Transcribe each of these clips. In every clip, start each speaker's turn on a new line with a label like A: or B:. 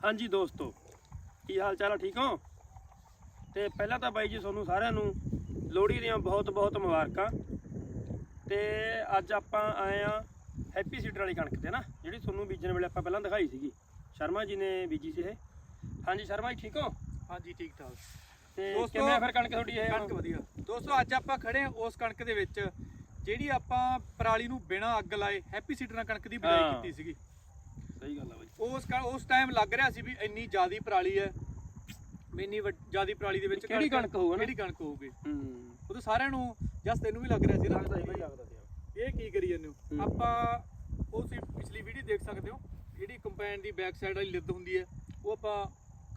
A: ਹਾਂਜੀ ਦੋਸਤੋ ਕੀ ਹਾਲ ਚਾਲ ਆ? ਠੀਕ ਹੋ? ਤੇ ਪਹਿਲਾਂ ਤਾਂ ਬਾਈ ਜੀ ਤੁਹਾਨੂੰ ਸਾਰਿਆਂ ਨੂੰ ਲੋਹੜੀ ਦੀਆਂ ਬਹੁਤ ਬਹੁਤ ਮੁਬਾਰਕਾਂ। ਤੇ ਅੱਜ ਆਪਾਂ ਆਏ ਆ ਹੈਪੀ ਸੀਡਰ ਵਾਲੀ ਕਣਕ ਤੇ ਨਾ ਜਿਹੜੀ ਤੁਹਾਨੂੰ ਬੀਜਣ ਵੇਲੇ ਆਪਾਂ ਪਹਿਲਾਂ ਦਿਖਾਈ ਸੀਗੀ। ਸ਼ਰਮਾ ਜੀ ਨੇ ਬੀਜੀ ਸੀ ਇਹ। ਹਾਂਜੀ ਸ਼ਰਮਾ ਜੀ ਠੀਕ ਹੋ?
B: ਹਾਂਜੀ ਠੀਕ ਠਾਕ।
A: ਤੇ ਕਿਵੇਂ ਆ ਫਿਰ ਕਣਕ ਤੁਹਾਡੀ ਇਹ?
B: ਕਣਕ ਵਧੀਆ। ਦੋਸਤੋ ਅੱਜ ਆਪਾਂ ਖੜੇ ਹਾਂ ਉਸ ਕਣਕ ਦੇ ਵਿੱਚ ਜਿਹੜੀ ਆਪਾਂ ਪਰਾਲੀ ਨੂੰ ਬਿਨਾਂ ਅੱਗ ਲਾਏ ਹੈਪੀ ਸੀਡਰ ਨਾਲ ਕਣਕ ਦੀ ਬਿਜਾਈ। ਕੀਤੀ ਸੀਗੀ।
A: ਸਹੀ ਗੱਲ ਆ ਬਾਈ।
B: ਉਸ ਕ- ਉਸ ਟਾਈਮ ਲੱਗ ਰਿਹਾ ਸੀ ਵੀ ਇੰਨੀ ਜ਼ਿਆਦੀ ਪਰਾਲੀ ਹੈ। ਵੀ ਇੰਨੀ ਜ਼ਿਆਦੀ ਪਰਾਲੀ ਦੇ ਵਿੱਚ
A: ਕਿਹੜੀ ਕਣਕ ਹੋਊਗਾ ਨਾ?
B: ਕਿਹੜੀ ਕਣਕ ਹੋਊਗੀ?
A: ਹੂੰ।
B: ਉਹ ਤਾਂ ਸਾਰਿਆਂ ਨੂੰ ਜਸ ਤੈਨੂੰ ਵੀ ਲੱਗ ਰਿਹਾ ਸੀ ਨਾ।
A: ਲੱਗਦਾ ਸੀ ਬਾਈ ਲੱਗਦਾ ਸੀ
B: ਇਹ ਕੀ ਕਰੀ ਜਾਂਦੇ ਹੋ?
A: ਹੂੰ।
B: ਆਪਾਂ ਉਹ ਤੁਸੀਂ ਪਿਛਲੀ ਵੀਡੀਓ ਦੇਖ ਸਕਦੇ ਹੋ ਜਿਹੜੀ ਕੰਪੈਨ ਦੀ ਬੈਕ ਸਾਈਡ ਵਾਲੀ ਲਿੱਦ ਹੁੰਦੀ ਹੈ ਉਹ ਆਪਾਂ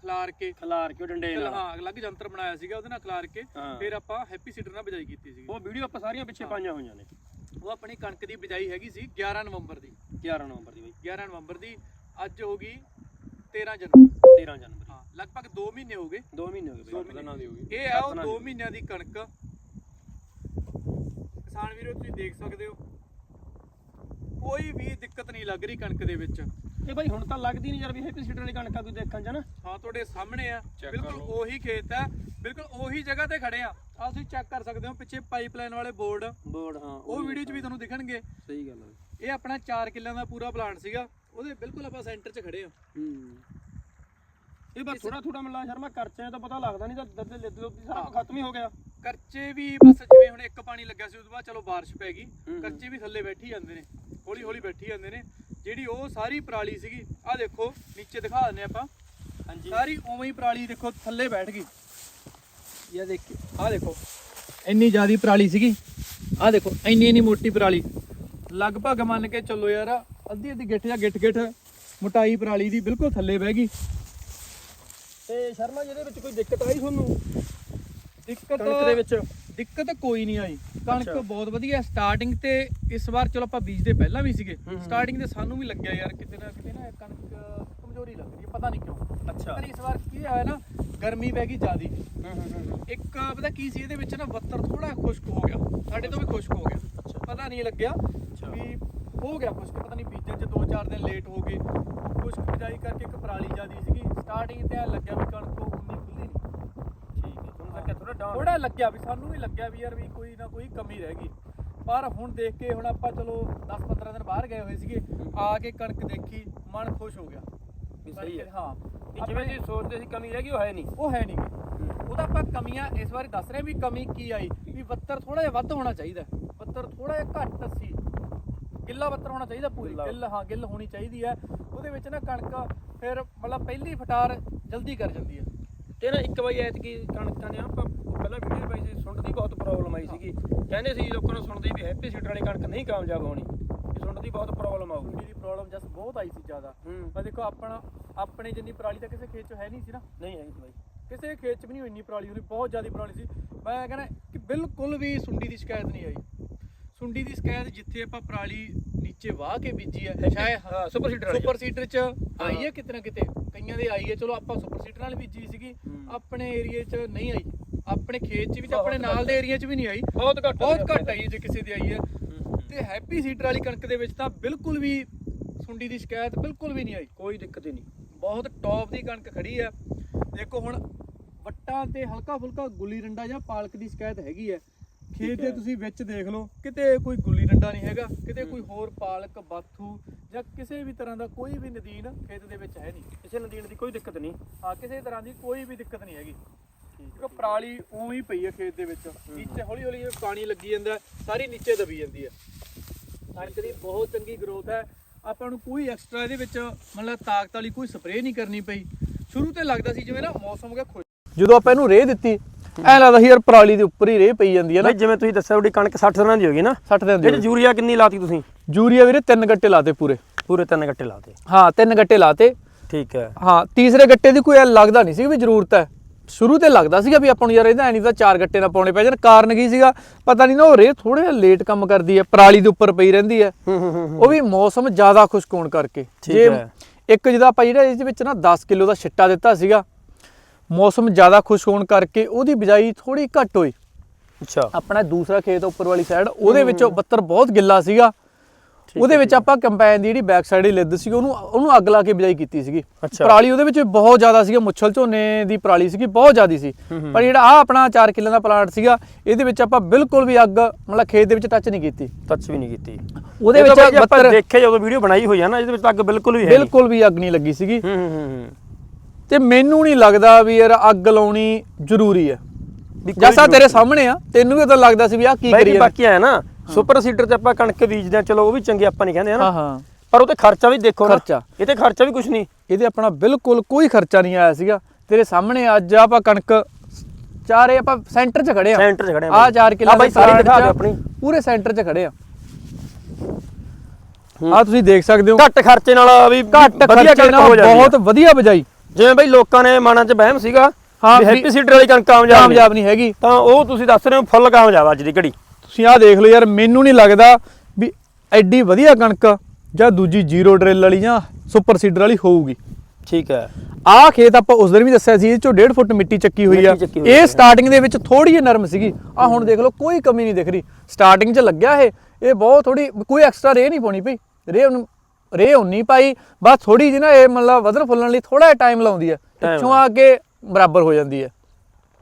B: ਖਲਾਰ ਕੇ
A: ਖਲਾਰ ਕਿਉਂ ਡੰਡੇ ਨਾਲ।
B: ਹਾਂ ਅਲੱਗ ਯੰਤਰ ਬਣਾਇਆ ਸੀਗਾ ਉਹਦੇ ਨਾਲ ਖਲਾਰ ਕੇ
A: ਹਾਂ।
B: ਫਿਰ ਆਪਾਂ ਹੈਪੀ ਸੀਡਰ ਨਾਲ ਬਿਜਾਈ ਕੀਤੀ ਸੀਗੀ।
A: ਉਹ ਵੀਡੀਓ ਆਪਾਂ ਸਾਰੀਆਂ ਪਿੱਛੇ ਪਾਈਆਂ ਹੋਈਆਂ ਨੇ।
B: ਉਹ ਆਪਣੀ ਕਣਕ ਦੀ ਬਿਜਾਈ ਹੈਗੀ ਸੀ 11 ਨਵੰਬਰ ਦੀ।
A: 11 ਨਵੰਬਰ ਦੀ ਬਾਈ।
B: 11 ਨਵੰਬਰ ਦੀ ਅੱਜ ਹੋ ਗਈ 13 ਜਨਵਰੀ।
A: 13 ਜਨਵਰੀ।
B: ਹਾਂ ਲਗਭਗ 2 ਮਹੀਨੇ ਹੋ ਗਏ।
A: 2 ਮਹੀਨੇ ਹੋ ਗਏ
B: ਦੋ
A: ਬਾਈ
B: ਮਹੀਨੇ।
A: ਦੀ ਹੋ ਗਈ
B: ਇਹ ਆ ਉਹ
A: ਸੱਤ
B: 2
A: ਨਾਲ
B: ਮਹੀਨਿਆਂ ਦੀ ਕਣਕ। ਕਿਸਾਨ ਵੀਰੋ ਤੁਸੀਂ ਦੇਖ ਸਕਦੇ ਹੋ। ਕੋਈ ਵੀ ਦਿੱਕਤ ਨਹੀਂ ਲੱਗ ਰਹੀ ਕਣਕ ਦੇ ਵਿੱਚ।
A: ਇਹ ਬਾਈ ਹੁਣ ਤਾਂ ਲੱਗਦੀ ਨਹੀਂ ਯਾਰ ਵੀ ਹੈਪੀ ਸੀਡਰ ਵਾਲੀ ਕਣਕ ਆ ਕੋਈ ਦੇਖਣ ਚ ਨਾ।
B: ਹਾਂ ਤੁਹਾਡੇ ਸਾਹਮਣੇ ਆ। ਬਿਲਕੁਲ। ਉਹੀ ਖੇਤ ਆ। ਬਿਲਕੁਲ ਉਹੀ ਜਗ੍ਹਾ ਤੇ ਖੜੇ ਆ। ਆ ਤੁਸੀਂ ਚੈੱਕ ਕਰ ਸਕਦੇ ਹੋ ਪਿੱਛੇ ਪਾਈਪਲਾਈਨ ਵਾਲੇ ਬੋਰਡ।
A: ਬੋਰਡ ਹਾਂ
B: ਉਹ ਵੀਡੀਓ 'ਚ ਵੀ ਤੁਹਾਨੂੰ ਦਿਖਣਗੇ।
A: ਸਹੀ ਗੱਲ ਹੈ
B: ਇਹ ਆਪਣਾ 4 ਕਿੱਲਿਆਂ ਦਾ ਪੂਰਾ ਪਲਾਂਟ ਸੀਗਾ। ਉਹਦੇ ਬਿਲਕੁਲ ਆਪਾਂ ਸੈਂਟਰ 'ਚ ਖੜੇ ਆ।
A: ਹੂੰ। ਇਹ ਬਸ ਥੋੜਾ ਥੋੜਾ ਮਿਲਾ ਸ਼ਰਮਾ ਖਰਚਿਆਂ ਤਾਂ ਪਤਾ ਲੱਗਦਾ ਨਹੀਂ ਤਾਂ ਦੱਦੇ ਲਿੱਦ ਲੁੱਦ ਸਾਰਾ ਖਤਮ ਹੀ ਹੋ ਗਿਆ।
B: ਕਰਚੇ ਵੀ ਬਸ ਜਿਵੇਂ ਹੁਣ ਇੱਕ ਪਾਣੀ ਲੱਗਿਆ ਸੀ ਉਸ ਤੋਂ ਬਾਅਦ ਚਲੋ ਬਾਰਿਸ਼ ਪੈ ਗਈ। ਕਰਚੇ ਵੀ ਥੱਲੇ ਬੈਠੀ ਜਾਂਦੇ ਨੇ। ਹੌਲੀ ਹੌਲੀ ਬੈਠੀ ਜਾਂਦੇ ਨੇ। ਜਿਹੜੀ ਉਹ ਸਾਰੀ ਪਰਾਲੀ ਸੀਗੀ ਆ ਦੇਖੋ ਨੀਚੇ ਦਿਖਾ ਦਿੰਦੇ ਆਪਾਂ।
A: ਹਾਂਜੀ।
B: ਸਾਰੀ ਉਵੇਂ ਹੀ ਪਰਾਲੀ ਦੇਖੋ ਥੱਲੇ ਬੈਠ ਗਈ। ਇਹ ਦੇਖੀ। ਆ ਦੇਖੋ। ਇੰਨੀ ਜ਼ਿਆਦੀ ਪਰਾਲੀ ਸੀਗੀ। ਆ ਦੇਖੋ ਇੰਨੀ ਇੰਨੀ ਮੋਟੀ ਪਰਾਲੀ। ਲਗਭਗ ਮੰਨ ਕੇ ਚੱਲੋ ਯਾਰ ਅੱਧੀ ਅੱਧੀ ਗਿੱਠ ਜਾਂ ਗਿੱਠ ਗਿੱਠ ਮੋਟਾਈ ਪਰਾਲੀ ਦੀ ਬਿਲਕੁਲ ਥੱਲੇ ਬਹਿ ਗਈ।
A: ਤੇ ਸ਼ਰਮਾ ਜੀ ਇਹਦੇ ਵਿੱਚ ਕੋਈ ਦਿੱਕਤ ਆਈ ਤੁਹਾਨੂੰ?
B: ਦਿੱਕਤ
A: ਦੇ ਵਿੱਚ।
B: ਦਿੱਕਤ ਕੋਈ ਨਹੀਂ ਆਈ। ਕਣਕ
A: ਅੱਛਾ।
B: ਬਹੁਤ ਵਧੀਆ ਸਟਾਰਟਿੰਗ ਤੇ ਇਸ ਵਾਰ ਚਲੋ ਆਪਾਂ ਬੀਜਦੇ ਪਹਿਲਾਂ ਵੀ ਸੀਗੇ।
A: ਹੂੰ।
B: ਸਟਾਰਟਿੰਗ ਤੇ ਸਾਨੂੰ ਵੀ ਲੱਗਿਆ ਯਾਰ ਕਿਤੇ ਨਾ ਕਿਤੇ ਨਾ ਇਹ ਕਣਕ ਕਮਜ਼ੋਰੀ ਲੱਗ ਰਹੀ ਹੈ। ਪਤਾ ਨਹੀਂ ਕਿਉਂ।
A: ਅੱਛਾ।
B: ਪਰ ਇਸ ਵਾਰ ਕੀ ਹੋਇਆ ਨਾ ਗਰਮੀ ਪੈ ਗਈ ਜ਼ਿਆਦੀ।
A: ਹੂੰ ਹੂੰ ਹੂੰ
B: ਇੱਕ ਪਤਾ ਕੀ ਸੀ ਇਹਦੇ ਵਿੱਚ ਨਾ ਬੱਤਰ ਥੋੜਾ ਖੁਸ਼ਕ ਹੋ ਗਿਆ। ਸਾਡੇ ਤੋਂ ਵੀ ਖੁਸ਼ਕ ਹੋ ਗਿਆ।
A: ਅੱਛਾ।
B: ਪਤਾ ਨਹੀਂ ਲੱਗਿਆ
A: ਅੱਛਾ।
B: ਵੀ ਹੋ ਗਿਆ ਖੁਸ਼ਕ। ਪਤਾ ਨਹੀਂ ਬੀਜਣ ਚ 2-4 ਦਿਨ ਲੇਟ ਹੋ ਗਏ। ਖੁਸ਼ਕ ਬਿਜਾਈ ਕਰਕੇ ਇੱਕ ਪਰਾਲੀ ਜ਼ਿਆਦੀ ਸੀਗੀ। ਸਟਾਰਟਿੰਗ ਤੇ ਐਂ ਲੱਗਿਆ ਵੀ ਕਣਕ ਉਨੀ ਖੁੱਲੀ ਨਹੀਂ
A: ਠੀਕ ਹੈ ਤੁਹਾਨੂੰ ਲੱਗਿਆ ਥੋੜਾ
B: ਲੱਗਿਆ ਵੀ ਸਾਨੂੰ ਵੀ ਲੱਗਿਆ ਵੀ ਯਾਰ ਵੀ ਕੋਈ ਨਾ ਕੋਈ ਕਮੀ ਰਹਿ ਗਈ। ਪਰ ਹੁਣ ਦੇਖ ਕੇ ਹੁਣ ਆਪਾਂ ਚਲੋ 10-15 ਦਿਨ ਬਾਹਰ ਗਏ ਹੋਏ ਸੀਗੇ ਆ ਕੇ ਕਣਕ ਦੇਖੀ ਮਨ ਖੁਸ਼ ਹੋ ਗਿਆ।
A: ਵੀ ਸਹੀ ਹੈ।
B: ਹਾਂ।
A: ਜਿਵੇਂ ਤੁਸੀਂ ਸੋਚਦੇ ਸੀ ਕਮੀ ਰਹਿ ਗਈ ਉਹ ਹੈ ਨਹੀਂ।
B: ਉਹ ਹੈ ਨਹੀਂ। ਉਹਦਾ ਆਪਾਂ ਕਮੀਆਂ ਇਸ ਵਾਰੀ ਦੱਸ ਰਹੇ ਵੀ ਕਮੀ ਕੀ ਆਈ ਵੀ ਬੱਤਰ ਥੋੜਾ ਜਿਹਾ ਵੱਧ ਹੋਣਾ ਚਾਹੀਦਾ ਬੱਤਰ ਥੋੜਾ ਜਿਹਾ ਘੱਟ ਸੀ। ਗਿੱਲਾ ਬੱਤਰ ਹੋਣਾ ਚਾਹੀਦਾ ਪੂਰੀ।
A: ਗਿੱਲਾ।
B: ਹਾਂ ਗਿੱਲ ਹੋਣੀ ਚਾਹੀਦੀ ਹੈ। ਉਹਦੇ ਵਿੱਚ ਨਾ ਕਣਕ ਫਿਰ ਮਤਲਬ ਪਹਿਲੀ ਫਟਾਰ ਜਲਦੀ ਕਰ ਜਾਂਦੀ ਹੈ।
A: ਤੇ ਨਾ ਇੱਕ ਵਾਰੀ ਐਤਕੀ ਕਣਕਾਂ ਦੇ ਆਪਾਂ ਪਹਿਲਾਂ ਵੀਡੀਓ ਪਾਈ ਸੀ ਸੁੰਡ ਦੀ ਬਹੁਤ ਪ੍ਰੋਬਲਮ ਆਈ ਸੀਗੀ। ਕਹਿੰਦੇ ਸੀ ਲੋਕਾਂ ਨੂੰ ਸੁਣਦੇ ਵੀ ਹੈਪੀ ਸੀਡਰ ਵਾਲੀ ਕਣਕ ਨਹੀਂ ਕਾਮਯਾਬ ਹੋਣੀ। ਵੀ ਸੁੰਡ ਦੀ ਬਹੁਤ ਪ੍ਰੋਬਲਮ ਆਊਗੀ।
B: ਦੀ ਪ੍ਰੋਬਲਮ ਜਸ ਬਹੁਤ ਆਈ ਸੀ ਜ਼ਿਆਦਾ। ਪਰ ਦੇਖੋ ਆਪਣਾ ਆਪਣੇ ਜਿੰਨੀ ਪਰਾਲੀ ਤਾਂ ਕਿਸੇ ਖੇਤ 'ਚ ਹੈ ਨਹੀਂ ਸੀ ਨਾ।
A: ਨਹੀਂ ਹੈਗੀ ਬਾਈ।
B: ਕਿਸੇ ਖੇਤ 'ਚ ਵੀ ਨਹੀਂ ਇੰਨੀ ਪਰਾਲੀ ਹੋਣੀ ਬਹੁਤ ਜ਼ਿਆਦਾ ਪਰਾਲੀ ਸੀ। ਮੈਂ ਕਹਿੰਦਾ ਕਿ ਬਿਲਕੁਲ ਵੀ ਸੁੰਡੀ ਦੀ ਸ਼ਿਕਾਇਤ ਨਹੀਂ ਆਈ। ਸੁੰਡੀ ਦੀ ਸ਼ਿਕਾਇਤ ਜਿੱਥੇ ਆਪਾਂ ਪਰਾਲੀ ਨੀਚੇ ਵਾਹ ਕੇ ਬੀਜੀ ਹੈ ਸ਼ਾਇਦ
A: ਹਾਂ ਸੁਪਰ ਸੀਡਰ
B: ਸੁਪਰ ਸੀਡਰ 'ਚ ਆਈ ਹੈ ਕਿਤੇ ਨਾ ਕਿਤੇ। ਕਈਆਂ ਦੇ ਆਈ ਹੈ ਚਲੋ ਆਪਾਂ ਸੁਪਰ ਸੀਡਰ ਨਾਲ ਬੀਜੀ ਸੀਗੀ। ਆਪਣੇ ਏਰੀਏ 'ਚ ਨਹੀਂ ਆਈ। ਆਪਣੇ ਖੇਤ 'ਚ ਵੀ ਤੇ ਆਪਣੇ ਨਾਲ ਦੇ ਏਰੀਏ 'ਚ ਵੀ ਨਹੀਂ ਆਈ।
A: ਬਹੁਤ ਘੱਟ
B: ਬਹੁਤ ਘੱਟ ਆਈ ਜੇ ਕਿਸੇ ਦੀ ਆਈ ਹੈ। ਤੇ ਹੈਪੀ ਸੀਡਰ ਵਾਲੀ ਕਣਕ ਦੇ ਵਿੱਚ ਤਾਂ ਬਿਲਕੁਲ ਵੀ ਸੁੰਡੀ ਦੀ ਸ਼ਿਕਾਇਤ ਬਿਲਕੁਲ ਵੀ ਨਹੀਂ ਆਈ।
A: ਕੋਈ ਦਿੱਕਤ ਹੀ ਨਹੀਂ।
B: ਬਹੁਤ ਟੌਪ ਦੀ ਕਣਕ ਖੜੀ ਹੈ। ਦੇਖੋ ਹੁਣ ਵੱਟਾਂ ਤੇ ਹਲਕਾ ਫੁਲਕਾ ਗੁੱਲੀ ਡੰਡਾ ਜਾਂ ਪਾਲਕ ਦੀ ਸ਼ਿਕਾਇਤ ਹੈਗੀ ਹੈ। ਖੇਤ ਦੇ। ਤੁਸੀਂ ਵਿੱਚ ਦੇਖ ਲਓ ਕਿਤੇ ਕੋਈ ਗੁੱਲੀ ਡੰਡਾ ਨਹੀਂ ਹੈਗਾ ਕਿਤੇ। ਕੋਈ ਹੋਰ ਪਾਲਕ ਬਾਥੂ ਜਾਂ ਕਿਸੇ ਵੀ ਤਰ੍ਹਾਂ ਦਾ ਕੋਈ ਵੀ ਨਦੀਨ ਖੇਤ ਦੇ ਵਿੱਚ ਹੈ ਨਹੀਂ।
A: ਕਿਸੇ ਨਦੀਨ ਦੀ ਕੋਈ ਦਿੱਕਤ ਨਹੀਂ।
B: ਹਾਂ ਕਿਸੇ ਤਰ੍ਹਾਂ ਦੀ ਕੋਈ ਵੀ ਦਿੱਕਤ ਨਹੀਂ ਹੈਗੀ। ਕਿਉਂਕਿ ਪਰਾਲੀ ਉਵੇਂ ਹੀ ਪਈ ਹੈ ਖੇਤ ਦੇ ਵਿੱਚ। ਨੀਚੇ ਹੌਲੀ ਹੌਲੀ ਜਿਵੇਂ ਪਾਣੀ ਲੱਗੀ ਜਾਂਦਾ ਸਾਰੀ ਨੀਚੇ ਦਬੀ ਜਾਂਦੀ ਹੈ ਕਣਕ ਦੀ ਬਹੁਤ ਚੰਗੀ ਗਰੋਥ ਹੈ ਆਪਾਂ ਨੂੰ ਕੋਈ ਐਕਸਟਰਾ ਇਹਦੇ ਵਿੱਚ ਮਤਲਬ ਤਾਕਤ ਵਾਲੀ ਕੋਈ ਸਪਰੇਅ ਨਹੀਂ ਕਰਨੀ ਪਈ। ਸ਼ੁਰੂ ਤੇ ਲੱਗਦਾ ਸੀ ਜਿਵੇਂ ਨਾ ਮੌਸਮ ਗਿਆ ਖੁਸ਼। ਜਦੋਂ ਆਪਾਂ ਇਹਨੂੰ ਰੇਹ ਦਿੱਤੀ ਐ ਲੱਗਦਾ ਸੀ ਯਾਰ ਪਰਾਲੀ ਦੇ ਉੱਪਰ ਹੀ ਰੇਹ ਪਈ ਜਾਂਦੀ ਹੈ ਨਾ।
A: ਜਿਵੇਂ ਤੁਸੀਂ ਦੱਸਿਆ ਤੁਹਾਡੀ ਕਣਕ 60 ਦਿਨਾਂ ਦੀ ਹੋ ਗਈ ਨਾ।
B: 60 ਦਿਨ
A: ਜਿਹੜੀ ਯੂਰੀਆ ਕਿੰਨੀ ਲਾਤੀ ਤੁਸੀਂ?
B: ਯੂਰੀਆ ਵੀਰੇ ਤਿੰਨ ਗੱਟੇ ਲਾਤੇ ਪੂਰੇ।
A: ਪੂਰੇ ਤਿੰਨ ਗੱਟੇ ਲਾਤੇ।
B: ਹਾਂ ਤਿੰਨ ਗੱਟੇ ਲਾਤੇ।
A: ਠੀਕ ਹੈ।
B: ਹਾਂ ਤੀਸਰੇ ਗੱਟੇ ਦੀ ਕੋਈ ਲੱਗਦਾ ਨਹੀਂ ਸੀ ਵੀ ਜ਼ਰੂਰਤ ਹੈ। ਸ਼ੁਰੂ ਤੇ ਲੱਗਦਾ ਸੀਗਾ ਵੀ ਆਪਾਂ ਨੂੰ ਯਾਰ ਇਹਦਾ ਐ ਨਹੀਂ ਤਾਂ ਚਾਰ ਗੱਟੇ ਨਾ ਪਾਉਣੇ ਪੈ ਜਾਣ। ਕਾਰਨ ਕੀ ਸੀਗਾ? ਪਤਾ ਨਹੀਂ ਨਾ ਉਹ ਰੇ ਥੋੜੇ ਜਿਹਾ ਲੇਟ ਕੰਮ ਕਰਦੀ ਹੈ ਪਰਾਲੀ ਦੇ ਉੱਪਰ ਪਈ ਰਹਿੰਦੀ ਹੈ। ਉਹ ਵੀ ਮੌਸਮ ਜ਼ਿਆਦਾ ਖੁਸ਼ਕ ਹੋਣ ਕਰਕੇ
A: ਹੈ।
B: ਇੱਕ ਜਿਹਦਾ ਆਪਾਂ ਜਿਹੜਾ ਇਸ ਵਿੱਚ ਨਾ 10 ਕਿਲੋ ਦਾ ਛਿੱਟਾ ਦਿੱਤਾ ਸੀਗਾ ਮੌਸਮ ਜ਼ਿਆਦਾ ਖੁਸ਼ਕ ਹੋਣ ਕਰਕੇ ਉਹਦੀ ਬਿਜਾਈ ਥੋੜੀ ਘੱਟ ਹੋਈ।
A: ਅੱਛਾ।
B: ਆਪਣਾ ਦੂਸਰਾ ਖੇਤ ਉੱਪਰ ਵਾਲੀ ਸਾਈਡ ਉਹਦੇ ਵਿੱਚੋਂ ਬੱਤਰ ਬਹੁਤ ਗਿੱਲਾ ਸੀਗਾ। ਉਹਦੇ ਵਿੱਚ ਆਪਾਂ ਕੰਪੈਨ ਦੀ ਜਿਹੜੀ ਬੈਕ ਸਾਈਡ ਦੀ ਲਿੱਦ ਸੀ ਉਹਨੂੰ ਉਹਨੂੰ ਅੱਗ ਲਾ ਕੇ ਬਿਜਾਈ ਕੀਤੀ ਸੀਗੀ। ਪਰਾਲੀ ਉਹਦੇ ਵਿੱਚ ਬਹੁਤ ਜ਼ਿਆਦਾ ਸੀਗਾ ਮੁੱਛਲ ਝੋਨੇ ਦੀ ਪਰਾਲੀ ਸੀਗੀ ਬਹੁਤ ਜ਼ਿਆਦੀ ਸੀ। ਪਰ ਜਿਹੜਾ ਆ ਆਪਣਾ 4 ਕਿੱਲੇ ਦਾ ਪਲਾਂਟ ਸੀਗਾ ਇਹਦੇ ਵਿੱਚ ਆਪਾਂ ਬਿਲਕੁਲ ਵੀ ਅੱਗ ਮਤਲਬ ਖੇਤ ਦੇ ਵਿੱਚ ਟੱਚ ਨਹੀਂ ਕੀਤੀ।
A: ਟੱਚ ਵੀ ਨਹੀਂ ਕੀਤੀ।
B: ਉਹਦੇ ਵਿੱਚ
A: ਬਾਈ ਜੀ ਆਪਾਂ
B: 72
A: ਦੇਖੇ ਜਦੋਂ ਵੀਡੀਓ ਬਣਾਈ ਹੋਈ ਆ ਨਾ ਇਹਦੇ ਵਿੱਚ ਤਾਂ ਅੱਗ ਬਿਲਕੁਲ ਵੀ ਹੈ ਨਹੀਂ।
B: ਬਿਲਕੁਲ ਵੀ ਅੱਗ ਨਹੀਂ ਲੱਗੀ ਸੀਗੀ।
A: ਹੂੰ ਹੂੰ ਹੂੰ
B: ਤੇ ਮੈਨੂੰ ਨਹੀਂ ਲੱਗਦਾ ਵੀ ਯਾਰ ਅੱਗ ਲਾਉਣੀ ਜ਼ਰੂਰੀ ਹੈ। ਜੈਸਾ ਤੇਰੇ ਸਾਹਮਣੇ ਆ ਤੈਨੂੰ ਵੀ ਉਦੋਂ ਲੱਗਦਾ ਸੀ ਵੀ ਆ ਕੀ ਕਰੀਏ।
A: ਬਾਕੀ ਆਇਆ ਨਾ ਸੁਪਰ ਸੀਡਰ ਤੇ ਆਪਾਂ ਕਣਕ ਬੀਜਦੇ ਆ ਚਲੋ ਉਹ ਵੀ ਚੰਗੇ ਆਪਾਂ ਨਹੀਂ ਕਹਿੰਦੇ
B: ਹਾਂ ਹਾਂ।
A: ਪਰ ਉਹ ਤੇ ਖਰਚਾ ਵੀ ਦੇਖੋ ਨਾ।
B: ਖਰਚਾ।
A: ਇਹ ਤੇ ਖਰਚਾ ਵੀ ਕੁਝ ਨਹੀਂ।
B: ਇਹਦੇ ਆਪਣਾ ਬਿਲਕੁਲ ਕੋਈ ਖਰਚਾ ਨਹੀਂ ਆਇਆ ਸੀਗਾ। ਤੇਰੇ ਸਾਹਮਣੇ ਅੱਜ ਆਪਾਂ ਕਣਕ ਚਾਰੇ ਆਪਾਂ ਸੈਂਟਰ 'ਚ ਖੜੇ ਆ।
A: ਸੈਂਟਰ 'ਚ ਖੜੇ ਆ
B: ਆ
A: ਬਾਈ।
B: 4 ਕਿੱਲੇ
A: ਆ ਬਾਈ ਸਾਰੀ ਦਿਖਾ ਦਿਓ ਆਪਣੀ।
B: ਪੂਰੇ ਸੈਂਟਰ 'ਚ ਖੜੇ ਆ। ਆ ਤੁਸੀਂ ਦੇਖ ਸਕਦੇ ਹੋ।
A: ਘੱਟ ਖਰਚੇ ਨਾਲ ਵੀ
B: ਘੱਟ ਖਰਚੇ ਨਾਲ। ਬਹੁਤ ਵਧੀਆ ਬਜਾਈ।
A: ਜਿਵੇਂ ਬਈ ਲੋਕਾਂ ਨੇ ਮਨਾਂ 'ਚ ਵਹਿਮ ਸੀਗਾ
B: ਹਾਂ,
A: ਹੈਪੀ ਸੀਡਰ ਵਾਲੀ ਕਣਕ ਕਾਮਯਾਬ ਨਹੀਂ
B: ਹੈਗੀ।
A: ਤਾਂ ਉਹ ਤੁਸੀਂ ਦੱਸ ਰਹੇ ਹੋ ਫੁੱਲ ਕਾਮਯਾਬ ਅੱਜ ਦੀ ਘੜੀ।
B: ਤੁਸੀਂ ਆਹ ਦੇਖ ਲਓ ਯਾਰ ਮੈਨੂੰ ਨਹੀਂ ਲੱਗਦਾ ਵੀ ਐਡੀ ਵਧੀਆ ਕਣਕ ਜਾਂ ਦੂਜੀ ਜ਼ੀਰੋ ਡਰਿਲ ਵਾਲੀ ਜਾਂ ਸੁਪਰ ਸੀਡਰ ਵਾਲੀ ਹੋਊਗੀ।
A: ਠੀਕ ਹੈ।
B: ਆਹ ਖੇਤ ਆਪਾਂ ਉਸ ਦਿਨ ਵੀ ਦੱਸਿਆ ਸੀ ਇਹ ਚੋਂ 1.5 ਫੁੱਟ ਮਿੱਟੀ ਚੱਕੀ ਹੋਈ ਆ। ਇਹ। ਸਟਾਰਟਿੰਗ ਦੇ ਵਿੱਚ ਥੋੜੀ ਜਿਹੀ ਨਰਮ ਸੀਗੀ। ਆ ਹੁਣ ਦੇਖ ਲਓ ਕੋਈ ਕਮੀ ਨਹੀਂ ਦਿਖ ਰਹੀ। ਸਟਾਰਟਿੰਗ 'ਚ ਲੱਗਿਆ ਇਹ। ਇਹ ਬਹੁਤ ਥੋੜੀ ਕੋਈ ਐਕਸਟਰਾ ਰੇ ਨਹੀਂ ਪਾਉਣੀ ਪਈ। ਰੇ ਉਹਨੂੰ ਰੇ ਉਨੀ ਪਾਈ। ਬਸ ਥੋੜੀ ਜਿਹੀ ਨਾ ਇਹ ਮਤਲਬ ਵਧਣ ਫੁੱਲਣ ਲਈ ਥੋੜਾ ਟਾਈਮ ਲਾਉਂਦੀ ਹੈ। ਪਿੱਛੋਂ ਆ ਕੇ ਬਰਾਬਰ ਹੋ ਜਾਂਦੀ ਹੈ।